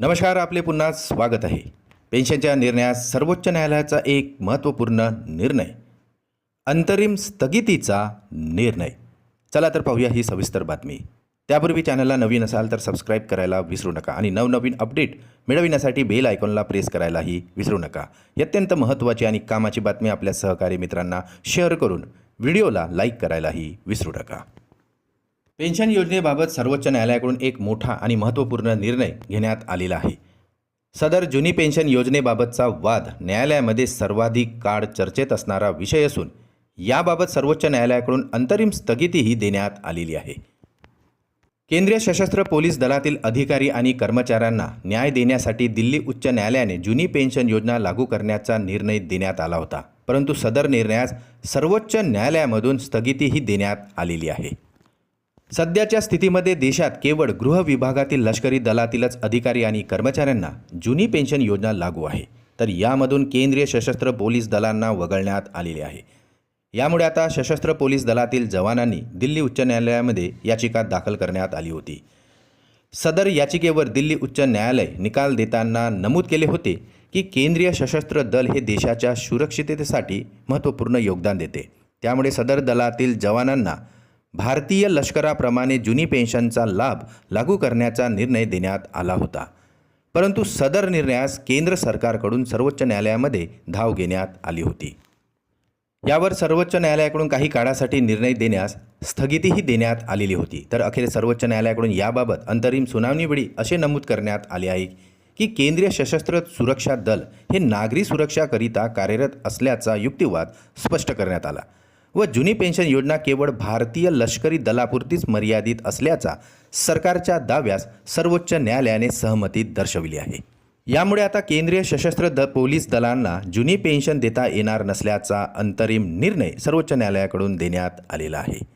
नमस्कार आपले पुन्हा स्वागत आहे. पेन्शनच्या निर्णयास सर्वोच्च न्यायालयाचा एक महत्त्वपूर्ण निर्णय. अंतरिम स्थगितीचा निर्णय. चला तर पाहूया ही सविस्तर बातमी. त्यापूर्वी चॅनलला नवीन असाल तर सबस्क्राईब करायला विसरू नका आणि नवनवीन अपडेट मिळविण्यासाठी बेल आयकॉनला प्रेस करायलाही विसरू नका. ही अत्यंत महत्त्वाची आणि कामाची बातमी आपल्या सहकारी मित्रांना शेअर करून व्हिडिओला लाईक करायलाही विसरू नका. पेन्शन योजनेबाबत सर्वोच्च न्यायालयाकडून एक मोठा आणि महत्त्वपूर्ण निर्णय घेण्यात आलेला आहे. सदर जुनी पेन्शन योजनेबाबतचा वाद न्यायालयामध्ये सर्वाधिक काळ चर्चेत असणारा विषय असून याबाबत सर्वोच्च न्यायालयाकडून अंतरिम स्थगितीही देण्यात आलेली आहे. केंद्रीय सशस्त्र पोलीस दलातील अधिकारी आणि कर्मचाऱ्यांना न्याय देण्यासाठी दिल्ली उच्च न्यायालयाने जुनी पेन्शन योजना लागू करण्याचा निर्णय देण्यात आला होता परंतु सदर निर्णयास सर्वोच्च न्यायालयामधून स्थगितीही देण्यात आलेली आहे. सध्याच्या स्थितीमध्ये देशात केवळ गृह विभागातील लष्करी दलातीलच अधिकारी आणि कर्मचाऱ्यांना जुनी पेन्शन योजना लागू आहे. तर यामधून केंद्रीय सशस्त्र पोलीस दलांना वगळण्यात आलेले आहे. यामुळे आता सशस्त्र पोलीस दलातील जवानांनी दिल्ली उच्च न्यायालयामध्ये याचिका दाखल करण्यात आली होती. सदर याचिकेवर दिल्ली उच्च न्यायालय निकाल देताना नमूद केले होते की केंद्रीय सशस्त्र दल हे देशाच्या सुरक्षिततेसाठी महत्त्वपूर्ण योगदान देते. त्यामुळे सदर दलातील जवानांना भारतीय लष्कराप्रमाणे जुनी पेन्शनचा लाभ लागू करण्याचा निर्णय देण्यात आला होता. परंतु सदर निर्णयास केंद्र सरकारकडून सर्वोच्च न्यायालयामध्ये धाव घेण्यात आली होती. यावर सर्वोच्च न्यायालयाकडून काही काळासाठी निर्णय देण्यास स्थगितीही देण्यात आलेली होती. तर अखेर सर्वोच्च न्यायालयाकडून याबाबत अंतरिम सुनावणीवेळी असे नमूद करण्यात आले आहे की केंद्रीय सशस्त्र सुरक्षा दल हे नागरी सुरक्षाकरिता कार्यरत असल्याचा युक्तिवाद स्पष्ट करण्यात आला. व जुनी पेन्शन योजना केवळ भारतीय लष्करी दलापुरतीच मर्यादित असल्याचा सरकारच्या दाव्यास सर्वोच्च न्यायालयाने सहमती दर्शविली आहे. यामुळे आता केंद्रीय सशस्त्र द पोलीस दलांना जुनी पेन्शन देता येणार नसल्याचा अंतरिम निर्णय सर्वोच्च न्यायालयाकडून देण्यात आलेला आहे.